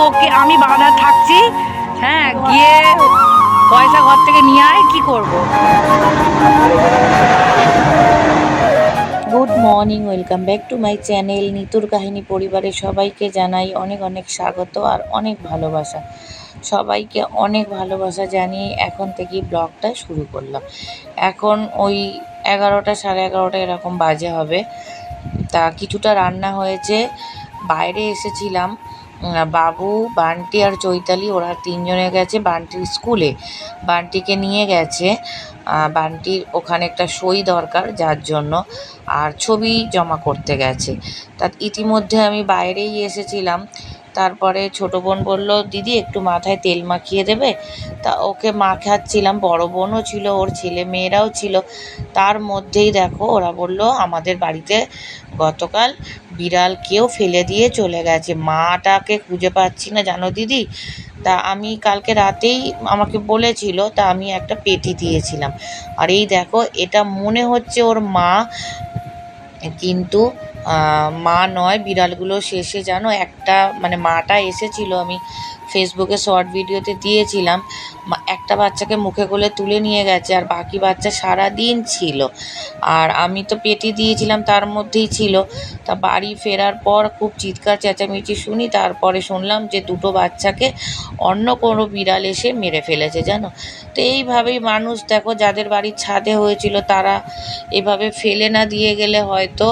তোকে আমি বাধা থাকছি। হ্যাঁ গিয়ে পয়সা ঘর থেকে নিয়ে আয়, কি করব? Good morning welcome back to my channel নিতুর কাহিনী পরিবারের সবাইকে জানাই অনেক অনেক স্বাগত আর অনেক ভালোবাসা। সবাইকে অনেক ভালোবাসা জানিয়ে এখন থেকে ব্লগটা শুরু করলাম। এখন ওই এগারোটা, সাড়ে এগারোটা এরকম বাজে হবে। তা কিছুটা রান্না হয়েছে। বাইরে এসেছিলাম। বাবু, বান্টি আর চৈতালি, ওরা তিনজনে গেছে বান্টির স্কুলে। বান্টিকে নিয়ে গেছে। বান্টির ওখানে একটা সই দরকার, যার জন্য আর ছবি জমা করতে গেছে। তার ইতিমধ্যে আমি বাইরেই এসেছিলাম। তারপরে ছোটো বোন বলল, দিদি, একটু মাথায় তেল মাখিয়ে দেবে? তা ওকে মাখাচ্ছিলাম, বড় বোনও ছিল, ওর ছেলে মেয়েরাও ছিল। তার মধ্যেই দেখো, ওরা বলল, আমাদের বাড়িতে গতকাল বিড়াল কেউ ফেলে দিয়ে চলে গেছে। মাটাকে খুঁজে পাচ্ছি না, জানো দিদি? তা আমি কালকে রাতেই আমাকে বলেছিল, তা আমি একটা পেটি দিয়েছিলাম। আর এই দেখো, এটা মনে হচ্ছে ওর মা, কিন্তু মা নয়, বিড়ালগুলো শেষে জানো একটা মানে মাটা এসেছিল, আমি ফেসবুকে শর্ট ভিডিওতে দিয়েছিলাম। একটা বাচ্চাকে মুখে করে তুলে নিয়ে গেছে, আর বাকি বাচ্চা সারা দিন ছিল। আর আমি তো পেটি দিয়েছিলাম, তার মধ্যেই ছিল। তা বাড়ি ফেরার পর খুব চিৎকার, চেঁচামেচি শুনি, তারপরে শুনলাম যে দুটো বাচ্চাকে অন্য কোনো বিড়াল এসে মেরে ফেলেছে, জানো? তো এইভাবেই মানুষ, দেখো, যাদের বাড়ির ছাদে হয়েছিল, তারা এভাবে ফেলে না দিয়ে গেলে হয়তো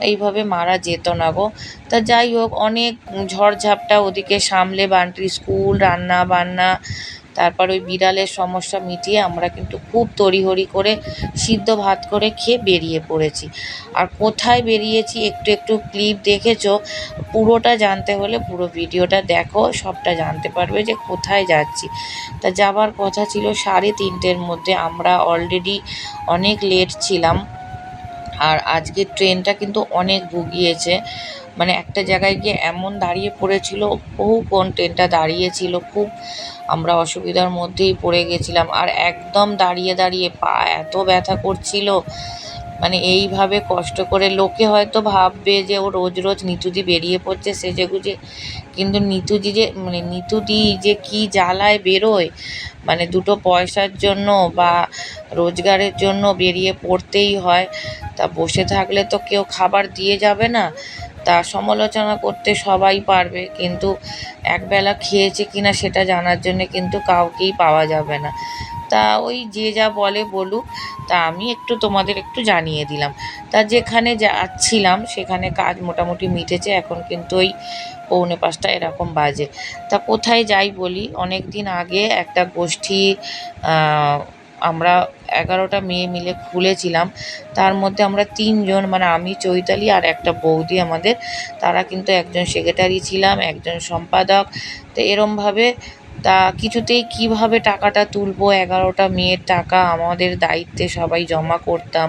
এইভাবে মারা যেত না গো। তা যাই হোক, অনেক ঝড়ঝাপটা ওদিকে সামলে বান্টির স্কুল, রান্না বান্না, তারপর ওই বিড়ালের সমস্যা মিটিয়ে আমরা কিন্তু খুব তড়িহড়ি করে সিদ্ধ ভাত করে খেয়ে বেরিয়ে পড়েছি। আর কোথায় বেরিয়েছি একটু একটু ক্লিপ দেখেছ? পুরোটা জানতে হলে পুরো ভিডিওটা দেখো, সবটা জানতে পারবে যে কোথায় যাচ্ছি। তা যাবার কথা ছিল সাড়ে তিনটের মধ্যে, আমরা অলরেডি অনেক লেট ছিলাম। আর আজকের ট্রেনটা কিন্তু অনেক ভুগিয়েছে। মানে একটা জায়গায় গিয়ে এমন দাঁড়িয়ে পড়েছিল বহুক্ষণ ট্রেনটা দাঁড়িয়েছিল, খুব আমরা অসুবিধার মধ্যেই পড়ে গেছিলাম। আর একদম দাঁড়িয়ে দাঁড়িয়ে পা এত ব্যথা করছিল মানে এইভাবে কষ্ট করে লোকে হয়তো ভাববে যে ও রোজ রোজ নিতুদি বেরিয়ে পড়ছে সেজে গুজে কিন্তু নিতুদি যে মানে নিতুদি যে কি জ্বালায় বেরোয় মানে দুটো পয়সার জন্য বা রোজগারের জন্য বেরিয়ে পড়তেই হয়, তা বসে থাকলে তো কেউ খাবার দিয়ে যাবে না, তা সমালোচনা করতে সবাই পারবে। কিন্তু একবেলা খেয়েছে কিনা সেটা জানার জন্যে কিন্তু কাউকেই পাওয়া যাবে না। তা ওই যে যা বলে বলুক, তা আমি একটু তোমাদের একটু জানিয়ে দিলাম। তা যেখানে যাচ্ছিলাম, সেখানে কাজ মোটামুটি মিটেছে, এখন কিন্তু ওই পৌনে পাঁচটা এরকম বাজে। তা কোথায় যাই বলি অনেক দিন আগে একটা গোষ্ঠী আমরা এগারোটা মেয়ে মিলে খুলেছিলাম। তার মধ্যে আমরা তিনজন মানে আমি, চৈতালি আর একটা বৌদি আমাদের। তারা কিন্তু একজন সেক্রেটারি ছিলাম, একজন সম্পাদক। তো এরমভাবে তা কিছুতেই কীভাবে টাকাটা তুলবো? এগারোটা মেয়ের টাকা আমাদের দায়িত্বে, সবাই জমা করতাম।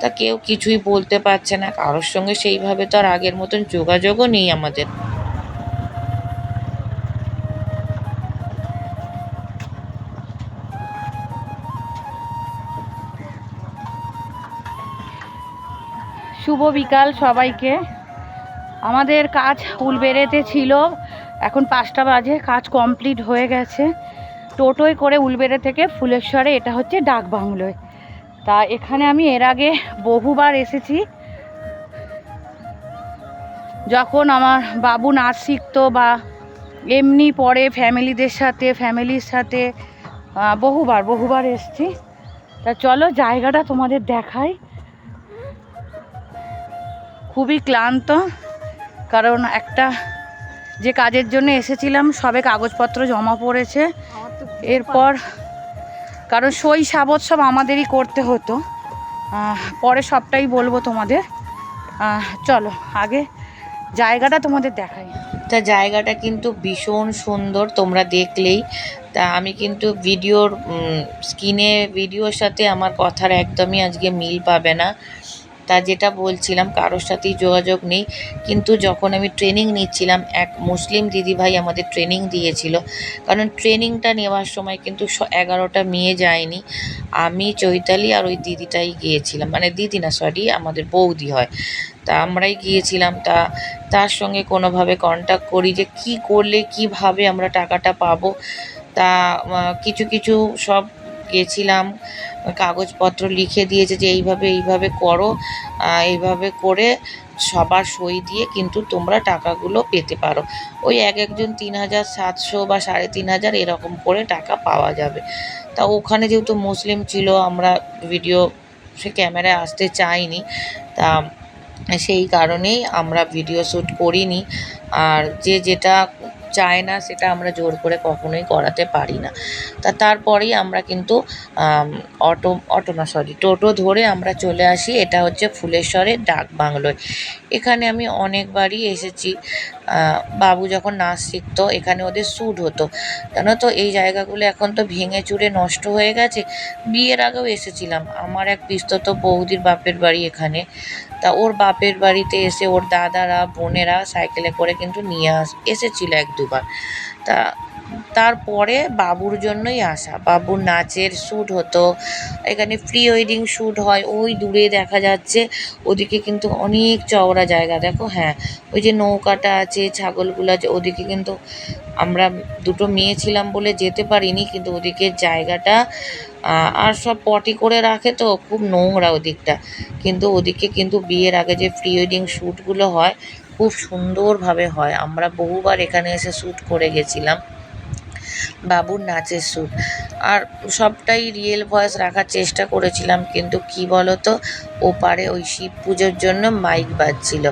তা কেউ কিছুই বলতে পারছে না। কারোর সঙ্গে সেইভাবে তো আর আগের মতন যোগাযোগও নেই আমাদের। শুভ বিকাল সবাইকে। আমাদের কাজ উলবেড়েতে ছিল। এখন পাঁচটা বাজে, কাজ কমপ্লিট হয়ে গেছে। টোটোয় করে উলবেড়ে থেকে ফুলেশ্বরে, এটা হচ্ছে ডাক বাংলোয়। তা এখানে আমি এর আগে বহুবার এসেছি। যখন আমার বাবু নাচ শিখতো বা এমনি পরে ফ্যামিলিদের সাথে, ফ্যামিলির সাথে বহুবার বহুবার এসছি। তা চলো, জায়গাটা তোমাদের দেখাই। খুবই ক্লান্ত, কারণ একটা যে কাজের জন্য এসেছিলাম, সবে কাগজপত্র জমা পড়েছে। এরপর কারণ সই সাবত সব আমাদেরই করতে হতো। পরে সবটাই বলব তোমাদের। চলো, আগে জায়গাটা তোমাদের দেখাই। তা জায়গাটা কিন্তু ভীষণ সুন্দর, তোমরা দেখলেই। তা আমি কিন্তু ভিডিওর স্ক্রিনে, ভিডিওর সাথে আমার কথার একদমই আজকে মিল পাবে না। তা যেটা বলছিলাম, কারোর সাথেই যোগাযোগ নেই। কিন্তু যখন আমি ট্রেনিং নিচ্ছিলাম, এক মুসলিম দিদিভাই আমাদের ট্রেনিং দিয়েছিল। কারণ ট্রেনিংটা নেওয়ার সময় কিন্তু এগারোটা মেয়ে যায়নি। আমি, চৈতালি আর ওই দিদিটাই গিয়েছিলাম। মানে দিদি না সরি আমাদের বৌদি হয়। তা আমরাই গিয়েছিলাম। তা তার সঙ্গে কোনোভাবে কন্ট্যাক্ট করি যে কি করলে, কীভাবে আমরা টাকাটা পাবো। তা কিছু কিছু সব গেছিলাম, কাগজপত্র লিখে দিয়েছে যে এইভাবে এইভাবে করো এইভাবে করে সবার সই দিয়ে কিন্তু তোমরা টাকাগুলো পেতে পারো। ওই এক একজন তিন হাজার সাতশো বা সাড়ে তিন হাজার এরকম করে টাকা পাওয়া যাবে। তা ওখানে যেহেতু মুসলিম ছিল, আমরা ভিডিও সে ক্যামেরায় আসতে চাইনি, তা সেই কারণেই আমরা ভিডিও শ্যুট করিনি। আর যে যেটা চায় না, সেটা আমরা জোর করে কখনোই করাতে পারি না। তা তারপরেই আমরা কিন্তু অটো অটো না সরি টোটো ধরে আমরা চলে আসি, এটা হচ্ছে ফুলেশ্বরের ডাক বাংলোয় এখানে আমি অনেকবারই এসেছি। বাবু যখন নাচ শিখতো, এখানে ওদের শ্যুট হতো। জানো তো, এই জায়গাগুলো এখন তো ভেঙে চুরে নষ্ট হয়ে গেছে। বিয়ের আগেও এসেছিলাম। আমার এক পিস্তত বৌদির বাপের বাড়ি এখানে। তা ওর বাপের বাড়িতে এসে ওর দাদারা, বোনেরা সাইকেলে করে কিন্তু নিয়ে আস, এসেছিল এক দুবার। তা তারপরে বাবুর জন্যই আসা। বাবুর নাচের শ্যুট হতো, এখানে প্রি ওয়েডিং শ্যুট হয়, ওই দূরে দেখা যাচ্ছে, ওদিকে কিন্তু অনেক চওড়া জায়গা। দেখো হ্যাঁ ওই যে নৌকাটা আছে, ছাগলগুলো আছে, ওদিকে কিন্তু আমরা দুটো মেয়ে ছিলাম বলে যেতে পারিনি, কিন্তু ওদিকে জায়গাটা আর সব পটি করে রাখে তো, খুব নোংরা ওদিকটা। কিন্তু ওদিকে কিন্তু বিয়ের আগে যে প্রি ওয়েডিং শ্যুটগুলো হয়, খুব সুন্দরভাবে হয়। আমরা বহুবার এখানে এসে শ্যুট করে গেছিলাম। বাবুর নাচের সুর। আর সবটাই রিয়েল ভয়েস রাখার চেষ্টা করেছিলাম, কিন্তু কি বলতো, ওপারে ওই শিব পুজোর জন্য মাইক বাজছিল।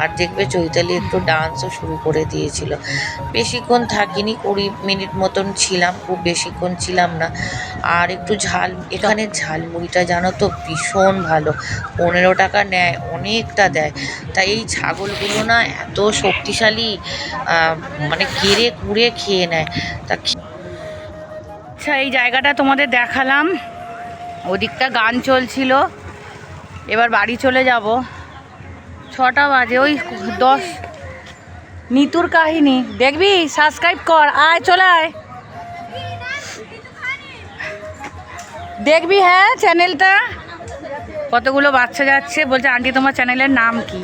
আর দেখবে চৈতালি একটু ডান্সও শুরু করে দিয়েছিল। বেশিক্ষণ থাকিনি, কুড়ি মিনিট মতন ছিলাম, খুব বেশিক্ষণ ছিলাম না। আর একটু ঝাল, এখানে ঝালমুড়িটা জানো তো ভীষণ ভালো। পনেরো টাকা নেয়, অনেকটা দেয়। তাই এই ছাগলগুলো না এত শক্তিশালী মানে কেড়ে কুড়ে খেয়ে নেয়। তা আচ্ছা এই জায়গাটা তোমাদের দেখালাম। ওদিকটা গান চলছিল। এবার বাড়ি চলে যাব। ছটা বাজে, ওই দশ। নিতুর কাহিনী। দেখবি? সাবস্ক্রাইব কর। আয়, চলে আয়। দেখবি হ্যাঁ চ্যানেলটা? কতগুলো বাচ্চা যাচ্ছে, বলছে, আন্টি, তোমার চ্যানেলের নাম কি?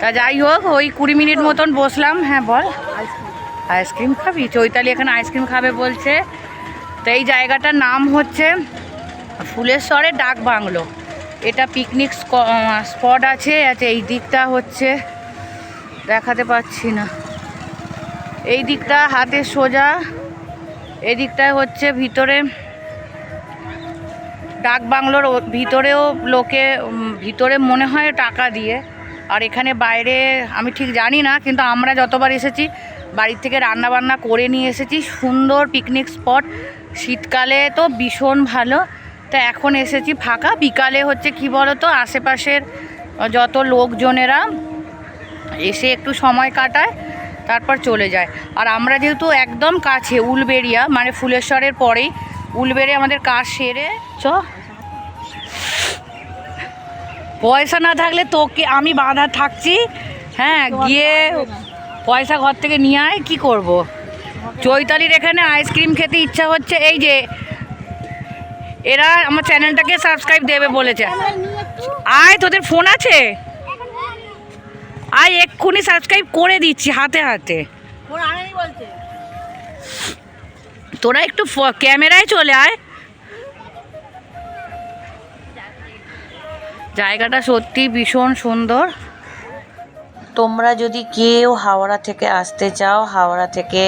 তা যাই হোক, ওই কুড়ি মিনিট মতন বসলাম। হ্যাঁ বল। আইসক্রিম। খাবি? চৈতালি এখানে আইসক্রিম খাবে বলছে। তো এই জায়গাটার নাম হচ্ছে ফুলেশ্বরের ডাক বাংলো। এটা পিকনিক স্পট আছে আছে এই দিকটা হচ্ছে, দেখাতে পাচ্ছি না। এই দিকটা হাতে সোজা, এই দিকটায় হচ্ছে ভিতরে, ডাক বাংলোর ভিতরেও লোকে ভিতরে মনে হয় টাকা দিয়ে, আর এখানে বাইরে আমি ঠিক জানি না, কিন্তু আমরা যতবার এসেছি, বাড়ির থেকে রান্না বান্না করে নিয়ে এসেছি, সুন্দর পিকনিক স্পট শীতকালে তো ভীষণ ভালো। তা এখন এসেছি ফাঁকা। বিকালে হচ্ছে কি বলো তো আশেপাশের যত লোকজনেরা এসে একটু সময় কাটায়, তারপর চলে যায়। আর আমরা যেহেতু একদম কাছে, উলবেড়িয়া মানে ফুলেশ্বরের পরেই। উলবেড়িয়া আমাদের কাজ সেরে চ। পয়সা না থাকলে তোকে আমি বাঁধা থাকছি। হ্যাঁ গিয়ে পয়সা ঘর থেকে নিয়ে আয়, কী করব। চৈতালির এখানে আইসক্রিম খেতে ইচ্ছা হচ্ছে। এই যে, এরা আমার চ্যানেলটাকে সাবস্ক্রাইব দেবে বলেছে। আয়, তোদের ফোন আছে? আয়, এক্ষুনি সাবস্ক্রাইব করে দিচ্ছি, হাতে হাতে। তোরা একটু ক্যামেরায় চলে আয়। জায়গাটা সত্যি ভীষণ সুন্দর। তোমরা যদি কেউ হাওড়া থেকে আসতে চাও, হাওড়া থেকে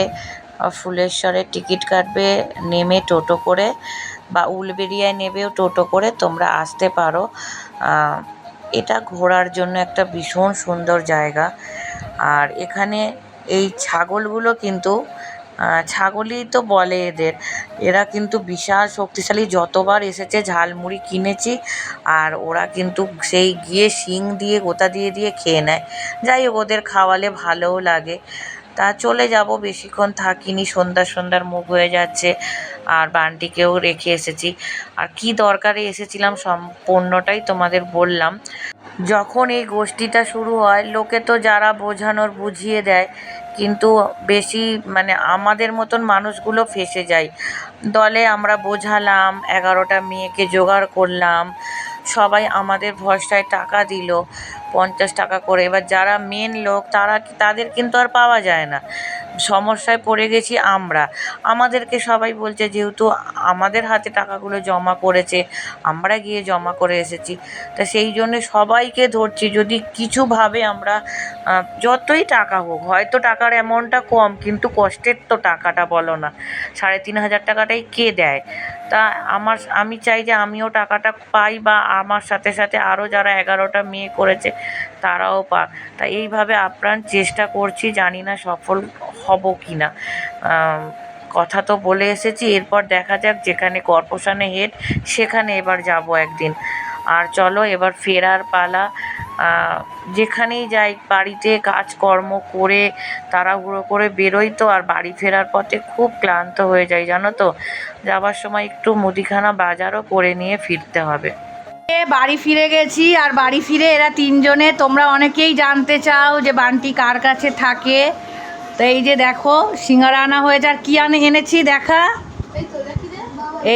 ফুলেশ্বরের টিকিট কাটবে, নেমে টোটো করে বা উলবেরিয়ায় নেবেও টোটো করে তোমরা আসতে পারো। এটা ঘোরার জন্য একটা ভীষণ সুন্দর জায়গা। আর এখানে এই ছাগলগুলো কিন্তু ছাগলই তো বলে এদের। এরা কিন্তু বিশাল শক্তিশালী। যতবার এসেছে ঝালমুড়ি কিনেছি আর ওরা কিন্তু সেই গিয়ে শিং দিয়ে, গোতা দিয়ে দিয়ে খেয়ে নেয়। যাই হোক, ওদের খাওয়ালে ভালোও লাগে। তা চলে যাব। বেশিক্ষণ থাকিনি, সন্ধ্যা সন্ধ্যার মুখ হয়ে যাচ্ছে। আর বানটিকেও রেখে এসেছি। আর কি দরকারে এসেছিলাম সম্পূর্ণটাই তোমাদের বললাম। যখন এই গোষ্ঠীটা শুরু হয়, লোকে তো যারা বোঝানোর বুঝিয়ে দেয়, কিন্তু বেশি মানে আমাদের মতন মানুষগুলো ফেসে যায়। দলে আমরা বোঝালাম, এগারোটা মেয়েকে জোগাড় করলাম, সবাই আমাদের ভরসায় টাকা দিল। পঞ্চাশ টাকা করে। এবার যারা মেন লোক তারা তাদের কিন্তু আর পাওয়া যায় না। সমস্যায় পড়ে গেছি আমরা। আমাদেরকে সবাই বলছে, যেহেতু আমাদের হাতে টাকাগুলো জমা করেছে, আমরা গিয়ে জমা করে এসেছি। তা সেই জন্যে সবাইকে ধরছি, যদি কিছুভাবে আমরা যতই টাকা হোক, হয়তো টাকার অ্যামাউন্টটা কম, কিন্তু কষ্টের তো টাকাটা বলো না। সাড়ে তিন হাজার টাকাটাই কে দেয়? তা আমার, আমি চাই যে আমিও টাকাটা পাই বা আমার সাথে সাথে আরও যারা এগারোটা মেয়ে করেছে, তারাও পাক। তা এইভাবে আপ্রাণ চেষ্টা করছি, জানি না সফল হব কি না কথা তো বলে এসেছি, এরপর দেখা যাক যেখানে কর্পোরেশনে হেড, সেখানে এবার যাব একদিন। আর চলো এবার ফেরার পালা। যেখানেই যাই, বাড়িতে কাজকর্ম করে তাড়াহুড়ো করে বেরোই তো, আর বাড়ি ফেরার পথে খুব ক্লান্ত হয়ে যাই, জানো তো? যাবার সময় একটু মুদিখানা বাজারও করে নিয়ে ফিরতে হবে। বাড়ি ফিরে গেছি, আর বাড়ি ফিরে এরা তিনজনে, তোমরা অনেকেই জানতে চাও যে বান্টি কার কাছে থাকে। তো এই যে দেখো সিঙ্গারা আনা হয়েছে আর কি আনে এনেছি দেখা?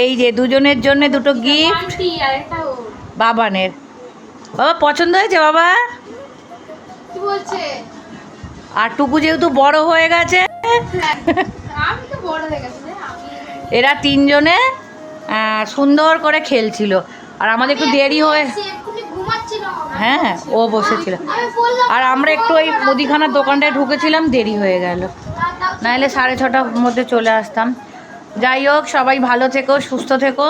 এই যে দুজনের জন্য দুটো গিফট বাবানের। বাবা পছন্দ হয়েছে বাবা? আর টুকু যেহেতু বড় হয়ে গেছে এরা তিনজনে সুন্দর করে খেলছিল। আর আমাদের একটু দেরি হয়ে হ্যাঁ ও বসেছিল। আর আমরা একটু ওই মুদিখানার দোকানটায় ঢুকেছিলাম দেরি হয়ে গেল। নাহলে সাড়ে ছটার মধ্যে চলে আসতাম। যাই হোক সবাই ভালো থেকো সুস্থ থেকো।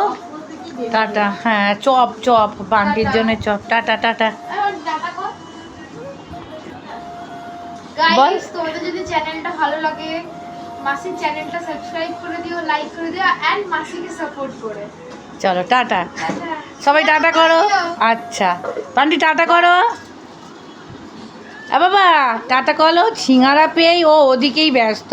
টাটা। হ্যাঁ চপ চপ বান্টির জন্য চপ। Tata tata. গাইস তোমাদের যদি চ্যানেলটা ভালো লাগে মাসির চ্যানেলটা সাবস্ক্রাইব করে দিও লাইক করে দিও এন্ড মাসিকে সাপোর্ট করে। চলো টাটা। সবাই টাটা করো। আচ্ছা। পান্ডি, টাটা করো। বাবা, টাটা করো। সিঙ্গারা পেয়েই ও ওদিকেই ব্যস্ত।